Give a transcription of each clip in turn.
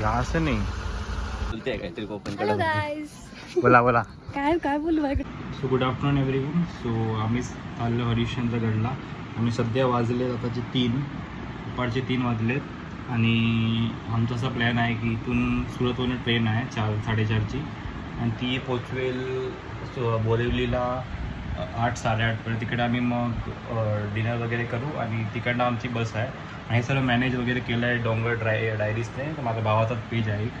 यहाँ से नहीं बोलते काहीतरी कोकण बोला बोला. काय काय बोलू so good afternoon everyone so आम्ही चाललो हरिश्चंद्रगडला आणि सध्या वाजले आताचे तीन दुपारचे तीन वाजलेत. आणि आमचा असा प्लॅन आहे की इथून सुरतवरून ट्रेन आहे चार साडेचारची. आणि ती पोचवेल सो बोरिवलीला आठ साडेआठपर्यंत तिकडे आम्ही मग डिनर वगैरे करू आणि तिकडनं आमची बस आहे. आणि हे सर्व मॅनेज वगैरे केलं आहे डोंगर ड्राय डायरीजने तर माझ्या भावाचाच पेज आहे एक.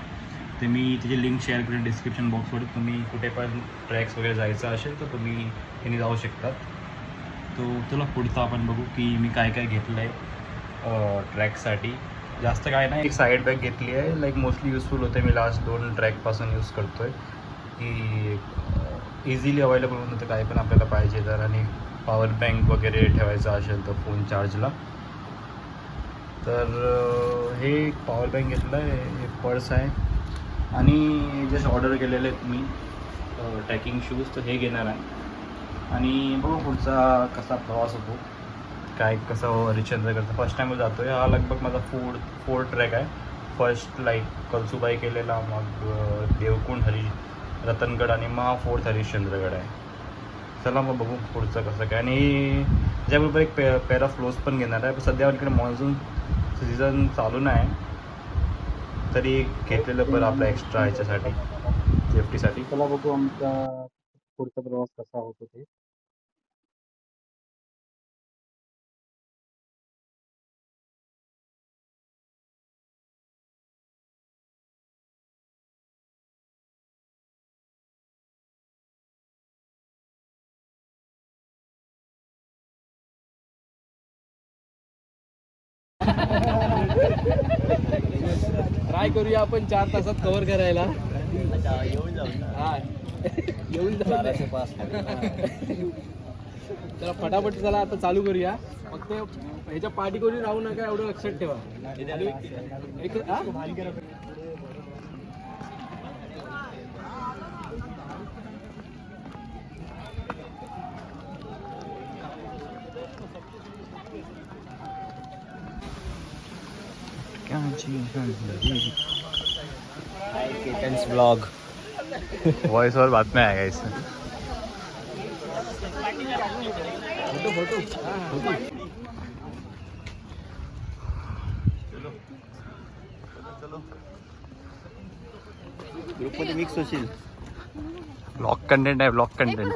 ते मी त्याची लिंक शेअर करेन डिस्क्रिप्शन बॉक्सवर तुम्ही कुठे पण ट्रॅक्स वगैरे जायचं असेल तर तुम्ही तिने जाऊ शकतात. तो चला पुढचं आपण बघू की मी काय काय घेतलं आहे ट्रॅकसाठी जास्त काय नाही एक साईड बॅग घेतली आहे. लाईक मोस्टली युजफुल होते मी लास्ट दोन ट्रॅकपासून यूज करतो आहे की इझिली अवेलेबल होऊन जातं काय पण आपल्याला पाहिजे. तर आणि पॉवर बँक वगैरे ठेवायचा असेल तर फोन चार्जला तर हे एक पॉवर बँक घेतलं आहे हे पर्स आहे. आणि जस्ट ऑर्डर केलेले आहेत मी ट्रॅकिंग शूज तर हे घेणार आहे. आणि बघू पुढचा कसा प्रवास होतो. काय कसं हो हरिश्चंद्रगडचा फर्स्ट टाईम जातो आहे हा लगभग माझा फोर फोर ट्रॅक आहे. फर्स्ट लाईक कलसुबाई केलेला मग देवकुंड हरी रतनगड आणि मग फोर्थ हरिश्चंद्रगड आहे. चला मग बघू पुढचं कसं काय. आणि त्याबरोबर एक पे पेरा फ्लोज पण घेणार आहे. सध्या इकडे मॉन्सून सीझन चालू नाही. तरी घेतलेलं बरं आपलं एक्स्ट्रा ह्याच्यासाठी सेफ्टीसाठी चला बघू आमचा पुढचा प्रवास कसा होतो ते. ट्राय करूया आपण चार तासात कव्हर करायला. येऊन जाऊ हा. येऊन चला फटाफट चला आता चालू करूया. फक्त ह्याच्या पाठी कोणी राहू नका एवढं लक्षात ठेवा. एक केटन्स ब्लॉग वॉइस और बातम्या आहे गाईस फोटो फोटो हा, हा. ग्रुपमध्ये मिक्स होशील ब्लॉग कंटेंट आहे ब्लॉग कंटेंट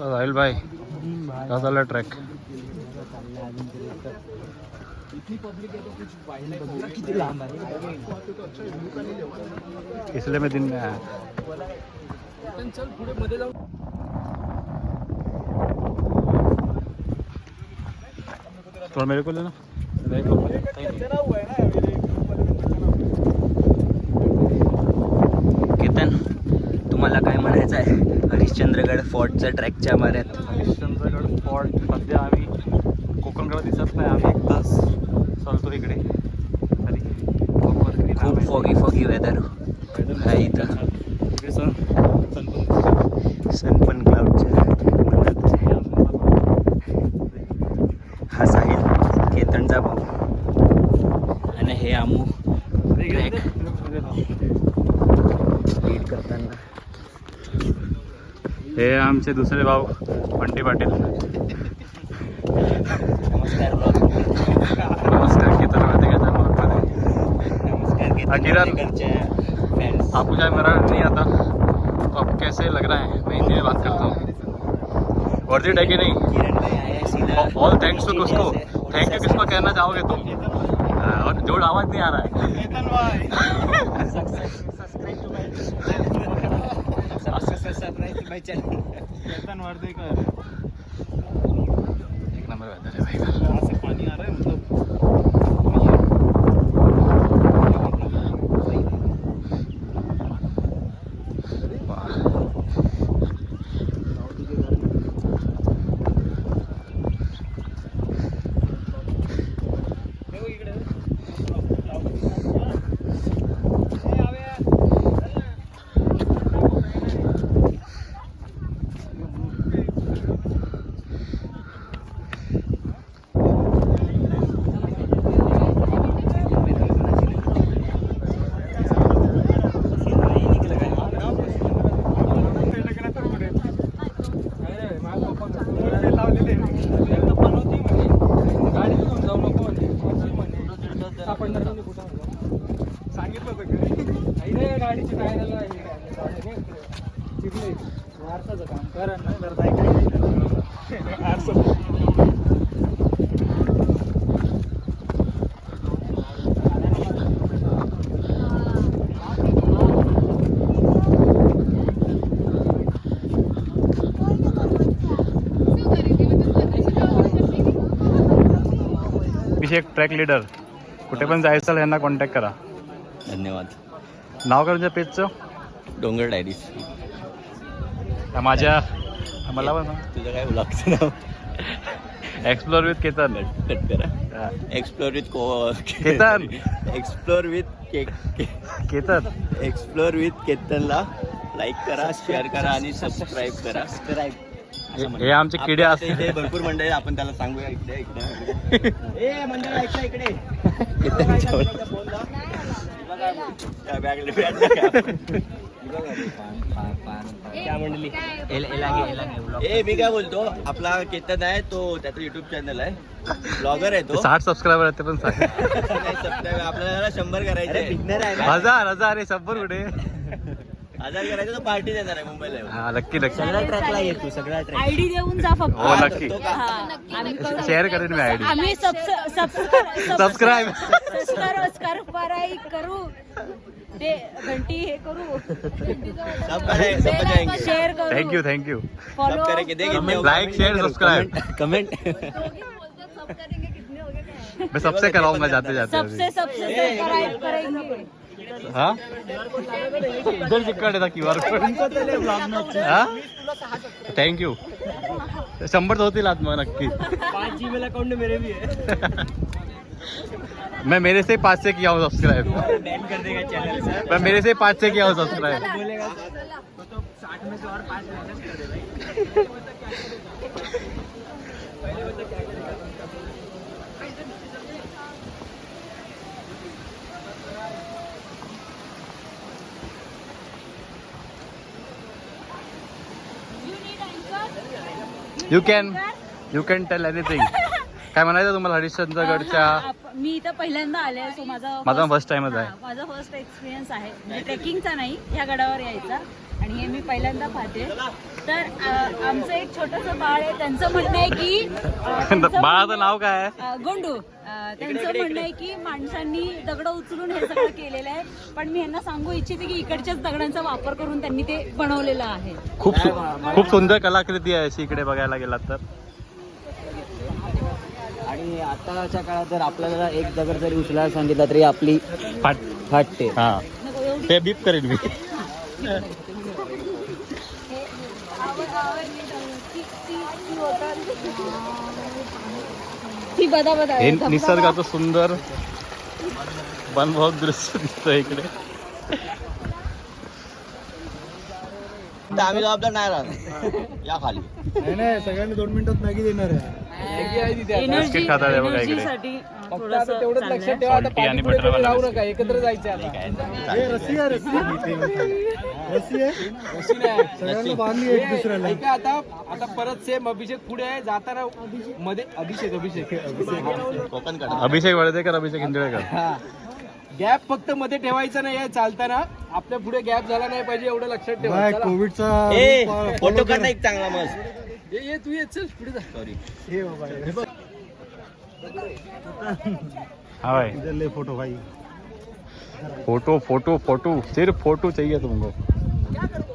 राहील भाई. कसा चालला ट्रॅक किती इसलिए मैं दिन में आया। थोड़ा मेरे को लेना। मेरे को केतन तुम्हाला काय म्हणायचं आहे? हरिश्चंद्रगड फोर्टच्या ट्रॅकच्या माऱ्यात. हरिश्चंद्रगड स्पॉट सध्या आम्ही कोकणकडे दिसत नाही. आम्ही एक तास चालतो इकडे. खूप. फॉगी फॉगी वेदर आहे इथं. सन पण क्लाउडच्या हे आमू ट्रॅक लीड करताना हे आमचे दुसरे भाऊ बंटी पाटील। नमस्कार नमस्कार किती रहते क्या चैनल पर नमस्कार हाँ, किरण। आपको शायद मेरा नहीं आता। तो आपको कैसे लग रहा है? मैं हिंदी में बात करता हूँ। वर्थ इट है कि नहीं? ऑल थैंक्स टू किसको? थैंक यू किसको कहना चाहोगे तुम? जोड़ आवाज नहीं आ रहा है एक नंबर वेदर है भाई सांगितलं होतं का रे गाडीची टायराला चिरले आरसाचं काम करा ना जर काय आरसा अभिषेक ट्रॅक लिडर कुठे पण जायचं यांना कॉन्टॅक्ट करा. धन्यवाद. नाव का तुमच्या पेजचं? डोंगर डायरीज. त्या माझ्या मला पण तुझं काय लागतं नाव? Explore with Ketan. कट करा. एक्सप्लोर विथ को केतन. एक्सप्लोर विथ के केतन. एक्सप्लोर विथ केतनला लाईक करा शेअर करा आणि सबस्क्राईब करा. हे- हे आमचे किडे आपल्या इथे भरपूर मंडळी आहेत, आपण त्याला सांगूया इकडे इकडे. ए मंडळ ऐका इकडे. केतनच्या ए मी काय बोलतो? आपला केतन आहे तो त्याचा युट्यूब चॅनल आहे. ब्लॉगर आहे तो. साठ सबस्क्रायबर आहेत ते पण सांग. आपल्याला शंभर करायचे हजार हजार हे शंभर कुठे? हज़ार करायचं तो पार्टी देणार आहे मुंबईला हा नक्की नक्की. ट्रॅकला येतो सगळ्या आयडी देऊन जा फक्त. हो नक्की. तो हा, आम्ही करू. शेअर करेन मी आयडी आम्ही सबस्क्राईब सबस्क्राईब सबस्क्राईब करू. ते घंटी हे करू. सब करे. सब जाएँगे शेअर करू थँक्यू थँक्यू फॉलो सब करेंगे देखेंगे लाइक शेयर सब्सक्राइब कमेंट मैं सबसे कराऊँगा जाते जाते सबसे सबसे सबस्क्राईब करेंगे. हा? इधर चिकट था क्यू आर कोड हा थँक्यू शंभर तर होतील आत मग नक्की पाच जीमेल अकाउंट मेरे भी है। मैं मेरे से पाँच से किया हूँ सब्सक्राइब मैं मेरे से पाँच से किया हूँ subscribe you can you can tell anything काय म्हणायचं तुम्हाला हरिश्चंद्रगडच्या मी इथं पहिल्यांदा आले सो माझा माझा first- first time च आहे. माझा फर्स्ट एक्सपिरियन्स आहे. म्हणजे ट्रेकिंगचा नाही ह्या गडावर यायचा. आणि हे मी पहिल्यांदा पाहते. तर आमचं एक छोटंसं बाळ आहे त्यांचं म्हणणं आहे की बाळाचं नाव काय गोंडू. त्यांचं म्हणणं आहे की माणसांनी दगड उचलून हे सगळं केलेलं आहे पण मी यांना सांगू इच्छिते की इकडच्याच दगडांचा वापर करून त्यांनी ते बनवलेलं आहे. खूप खूप सुंदर कलाकृती आहे अशी इकडे बघायला गेलात तर. आणि आताच्या काळात जर आपल्याला एक दगड जरी उचलायला सांगितलं तरी आपली फाट फाटते. हा. ते बीप करेन मी. ती बदा बदा हे. निसर्गाचं सुंदर बनभाव दृश्य दिसतंय इकडे. आम्ही जबाबदार नाही राहणार. या खाली. नाही नाही सगळ्यांनी दोन मिनिटात मॅगी देणार आहे. बिस्किट खातात हे बघा इकडे. तेवढंच. लक्षात ठेवा आता Salty आणि पाणीपुरी कधी राहू वाला नका एकत्र जायचे आता. रस्सी आहे रस्सी. रस्सी आहे? रस्सी नाही. सगळ्यांना बांधली एक दुसऱ्याला. ऐका आता आता परत सेम अभिषेक पुढे आहे. जाताना मध्ये अभिषेक अभिषेक. अभिषेक वळदेकर अभिषेक इंदळेकर. हा. गॅप फक्त मध्ये ठेवायचा नाही आहे चालताना. आपल्या पुढे गॅप झाला नाही पाहिजे एवढं लक्षात ठेवा. चला. कोविडचा फोटो काढ एक चांगला मस्त. ये ये तू ये चल पुढे जा. सॉरी हे बाबा हे. बघ. हाँ भाई इधर ले फोटो भाई. Photo photo photo. सिर्फ फोटो चाहिए तुमको. इकडे येते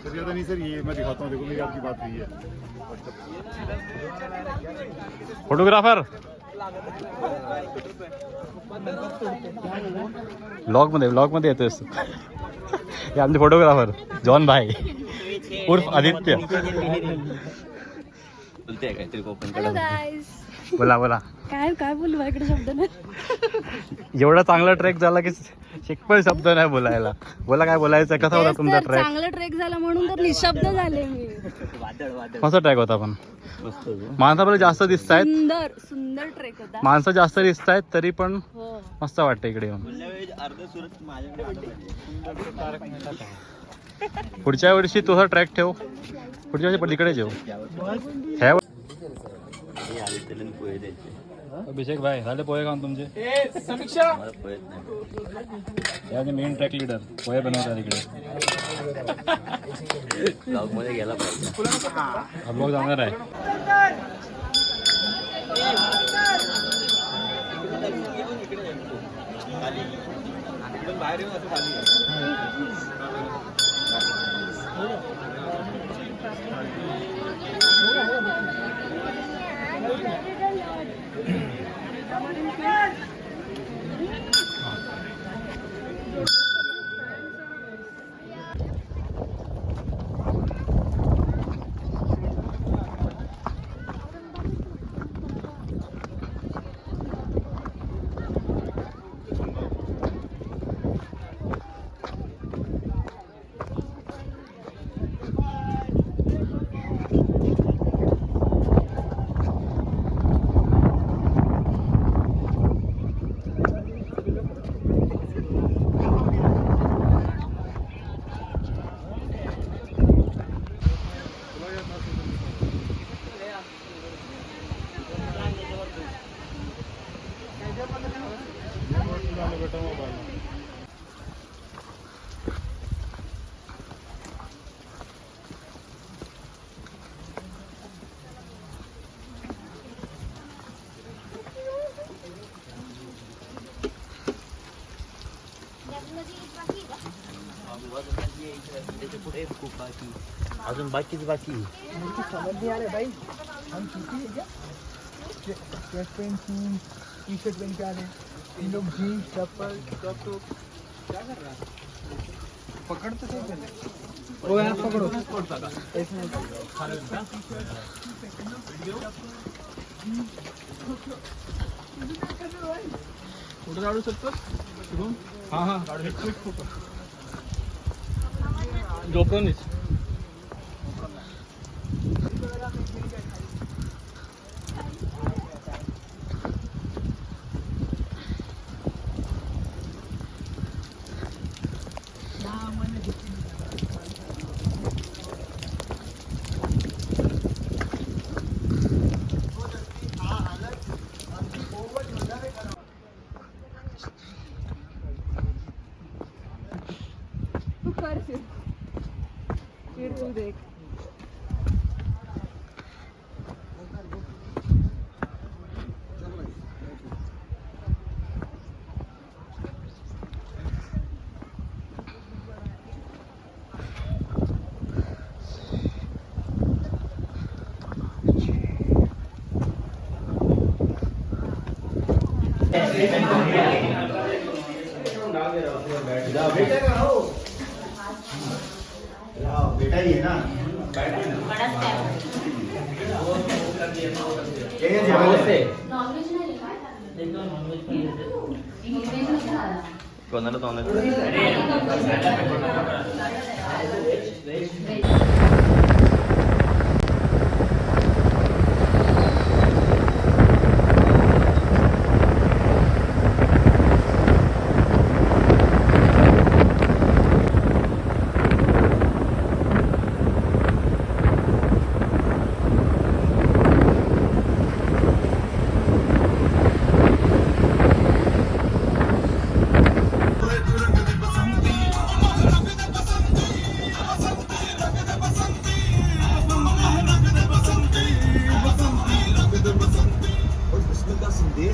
सर ज़्यादा नहीं सर, ये मैं दिखाता हूँ। देखो, मेरी आपकी बात नहीं है। फोटोग्राफर ब्लॉग मध्ये ब्लॉग मध्ये येतोय हे आमचे फोटोग्राफर जॉन भाई। उर्फ़ आदित्य। बोलते काहीतरी कोकण हॅलो गाईज बोला बोला. काय काय बोलू माझ्याकडे शब्द नाही. एवढा चांगला ट्रेक झाला की एक पण शब्द नाही बोलायला. बोला काय बोलायचं कसा होता तुमचा ट्रॅक चांगला ट्रेक झाला म्हणून तर निशब्द झाले मी. वादळ वादळ. कसा ट्रॅक होता पण? मस्त माणसं आपल्याला जास्त दिसत आहेत सुंदर सुंदर ट्रेक होता. माणसं जास्त दिसत आहेत तरी पण हो. मस्त वाटतं इकडे येऊन. अर्ध सुरत माझ्याकडे. पुढच्या वर्षी तुझा ट्रॅक ठेव. पुढच्या वर्षी पलीकडे ठेव ह्या अभिषेक भाई झाले पोहे खाऊन तुमचे? मला पोहेच नाही. या मेन ट्रॅक लिडर पोहे बनवतात इकडे. ब्लॉगमध्ये गेला पाहिजे. हा ब्लॉग जाणार आहे. Thank you. को बाकी। अजून बाकीच बाकी है। मुझे समझ नहीं आ रहा भाई। हम किती chest pain jeans T shirt पहन के आ रहे इन लोग जीन्स चप्पल क्रॉप टॉप क्या कर रहा है? पकड़ तो सही पहले। वो यार पकड़ो। इसमें फ़ोटो काढू शकतो हाँ हाँ। काढू शकतो Dobronic. कोणाला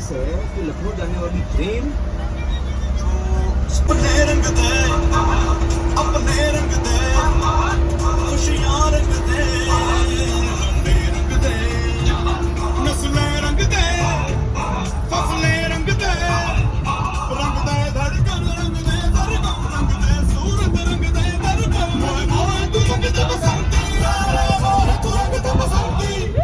तोंडात असं की लखनौ जाने वाली ट्रेन जो